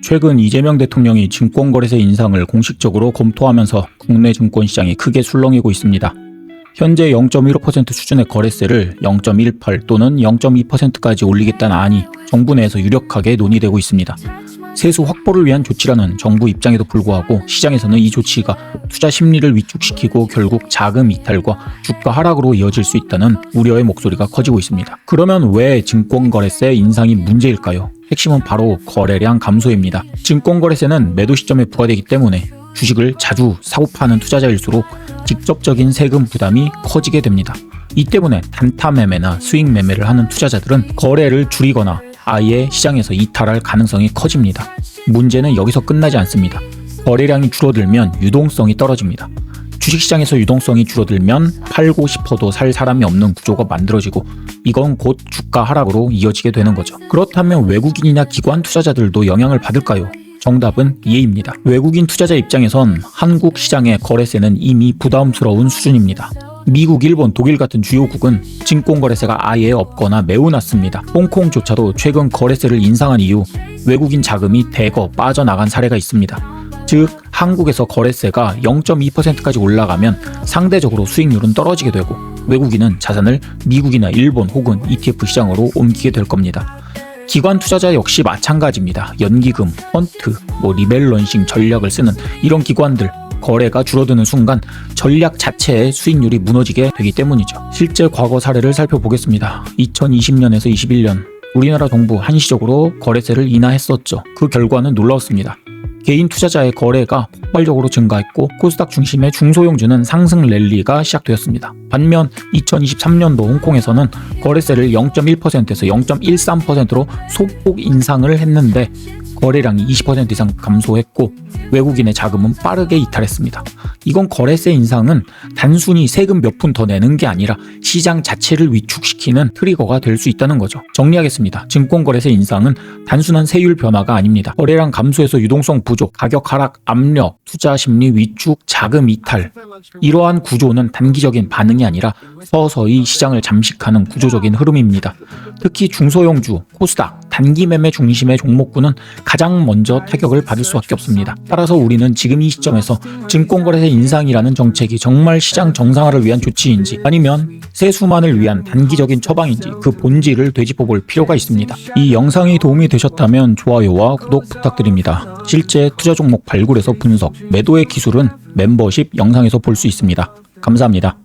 최근 이재명 대통령이 증권거래세 인상을 공식적으로 검토하면서 국내 증권시장이 크게 술렁이고 있습니다. 현재 0.15% 수준의 거래세를 0.18 또는 0.2%까지 올리겠다는 안이 정부 내에서 유력하게 논의되고 있습니다. 세수 확보를 위한 조치라는 정부 입장에도 불구하고 시장에서는 이 조치가 투자 심리를 위축시키고 결국 자금 이탈과 주가 하락으로 이어질 수 있다는 우려의 목소리가 커지고 있습니다. 그러면 왜 증권거래세 인상이 문제일까요? 핵심은 바로 거래량 감소입니다. 증권거래세는 매도 시점에 부과되기 때문에 주식을 자주 사고 파는 투자자일수록 직접적인 세금 부담이 커지게 됩니다. 이 때문에 단타 매매나 수익 매매를 하는 투자자들은 거래를 줄이거나 아예 시장에서 이탈할 가능성이 커집니다. 문제는 여기서 끝나지 않습니다. 거래량이 줄어들면 유동성이 떨어집니다. 주식시장에서 유동성이 줄어들면 팔고 싶어도 살 사람이 없는 구조가 만들어지고 이건 곧 주가 하락으로 이어지게 되는 거죠. 그렇다면 외국인이나 기관 투자자들도 영향을 받을까요? 정답은 예입니다. 외국인 투자자 입장에선 한국 시장의 거래세는 이미 부담스러운 수준입니다. 미국, 일본, 독일 같은 주요국은 증권거래세가 아예 없거나 매우 낮습니다. 홍콩조차도 최근 거래세를 인상한 이후 외국인 자금이 대거 빠져나간 사례가 있습니다. 즉, 한국에서 거래세가 0.2%까지 올라가면 상대적으로 수익률은 떨어지게 되고 외국인은 자산을 미국이나 일본 혹은 ETF 시장으로 옮기게 될 겁니다. 기관 투자자 역시 마찬가지입니다. 연기금, 펀트, 뭐 리밸런싱 전략을 쓰는 이런 기관들 거래가 줄어드는 순간 전략 자체의 수익률이 무너지게 되기 때문이죠. 실제 과거 사례를 살펴보겠습니다. 2020년에서 21년 우리나라 정부 한시적으로 거래세를 인하했었죠. 그 결과는 놀라웠습니다. 개인 투자자의 거래가 폭발적으로 증가했고 코스닥 중심의 중소형주는 상승 랠리가 시작되었습니다. 반면 2023년도 홍콩에서는 거래세를 0.1%에서 0.13%로 소폭 인상을 했는데 거래량이 20% 이상 감소했고 외국인의 자금은 빠르게 이탈했습니다. 이건 거래세 인상은 단순히 세금 몇 푼 더 내는 게 아니라 시장 자체를 위축시키는 트리거가 될 수 있다는 거죠. 정리하겠습니다. 증권거래세 인상은 단순한 세율 변화가 아닙니다. 거래량 감소에서 유동성 부족, 가격 하락, 압력, 투자 심리 위축, 자금 이탈 이러한 구조는 단기적인 반응이 아니라 서서히 시장을 잠식하는 구조적인 흐름입니다. 특히 중소형주, 코스닥, 단기 매매 중심의 종목군은 가장 먼저 타격을 받을 수밖에 없습니다. 따라서 우리는 지금 이 시점에서 증권거래세 인상이라는 정책이 정말 시장 정상화를 위한 조치인지 아니면 세수만을 위한 단기적인 처방인지 그 본질을 되짚어 볼 필요가 있습니다. 이 영상이 도움이 되셨다면 좋아요와 구독 부탁드립니다. 실제 투자 종목 발굴에서 분석, 매도의 기술은 멤버십 영상에서 볼 수 있습니다. 감사합니다.